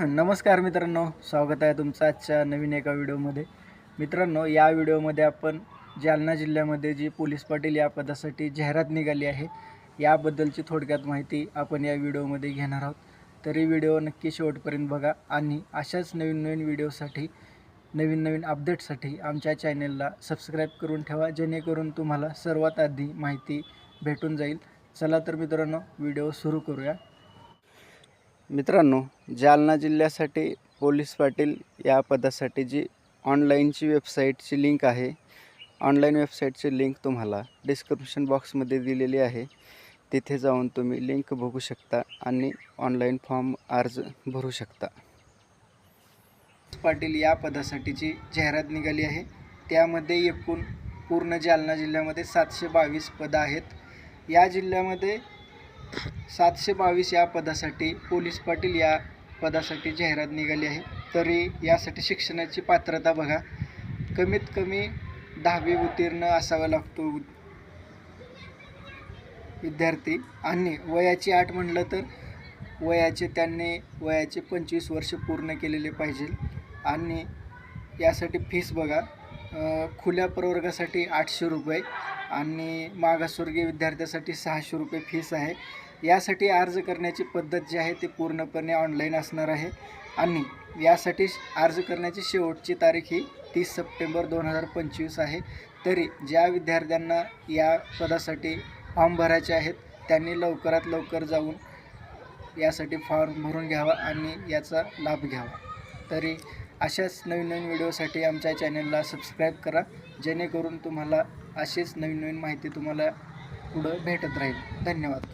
नमस्कार मित्रांनो स्वागत आहे तुमचं आजच्या नवीन एका व्हिडिओमध्ये. मित्रांनो या व्हिडिओमध्ये आपण जालना जिल्ह्यामध्ये जी पोलीस पाटील या पदासाठी जाहिरात निघाली आहे याबद्दलची थोडक्यात माहिती आपण या व्हिडिओमध्ये घेणार आहोत. तरी व्हिडिओ नक्की शेवटपर्यंत बघा आणि अशाच नवीन नवीन व्हिडिओसाठी नवीन नवीन अपडेटसाठी आमच्या चॅनेलला सबस्क्राईब करून ठेवा जेणेकरून तुम्हाला सर्वात आधी माहिती भेटून जाईल. चला तर मित्रांनो व्हिडिओ सुरू करूया. मित्रांनो जालना जिल्ह्यासाठी पोलीस पाटील या पदासाठी जी ऑनलाईनची वेबसाईटची लिंक आहे ऑनलाईन वेबसाईटची लिंक तुम्हाला डिस्क्रिप्शन बॉक्समध्ये दिलेली आहे. तिथे जाऊन तुम्ही लिंक बघू शकता आणि ऑनलाईन फॉर्म अर्ज भरू शकता. पाटील या पदासाठीची जाहिरात निघाली आहे त्यामध्ये एकूण पूर्ण जालना जिल्ह्यामध्ये सातशे बावीस पदं आहेत. या जिल्ह्यामध्ये सातशे बावीस या पदासाठी पोलीस पाटील या पदासाठी जाहिरात निघाली आहे. तरी यासाठी शिक्षणाची पात्रता बघा. कमीत कमी दहावी उत्तीर्ण असावा लागतो विद्यार्थी. आणि वयाची आठ म्हटलं तर वयाचे त्यांनी वयाचे पंचवीस वर्ष पूर्ण केलेले पाहिजे. आणि यासाठी फीस बघा. खुल्या प्रवर्गासाठी आठशे रुपये आणि मागासवर्गीय विद्यार्थ्यासाठी सहाशे रुपये फीस आहे. यासाठी अर्ज करण्याची पद्धत जी आहे ती पूर्णपणे ऑनलाईन असणार आहे. आणि यासाठी अर्ज करण्याची शेवटची तारीख ही तीस सप्टेंबर दोन हजार पंचवीस आहे. तरी ज्या विद्यार्थ्यांना या पदासाठी फॉर्म भरायचे आहेत त्यांनी लवकरात लवकर जाऊन यासाठी फॉर्म भरून घ्यावा आणि याचा लाभ घ्यावा. तरी अशाच नवीन नवीन व्हिडिओसाठी आमच्या चॅनलला सबस्क्राईब करा जेणेकरून तुम्हाला अशीच नवीन नवीन माहिती तुम्हाला पुढं भेटत राहील. धन्यवाद.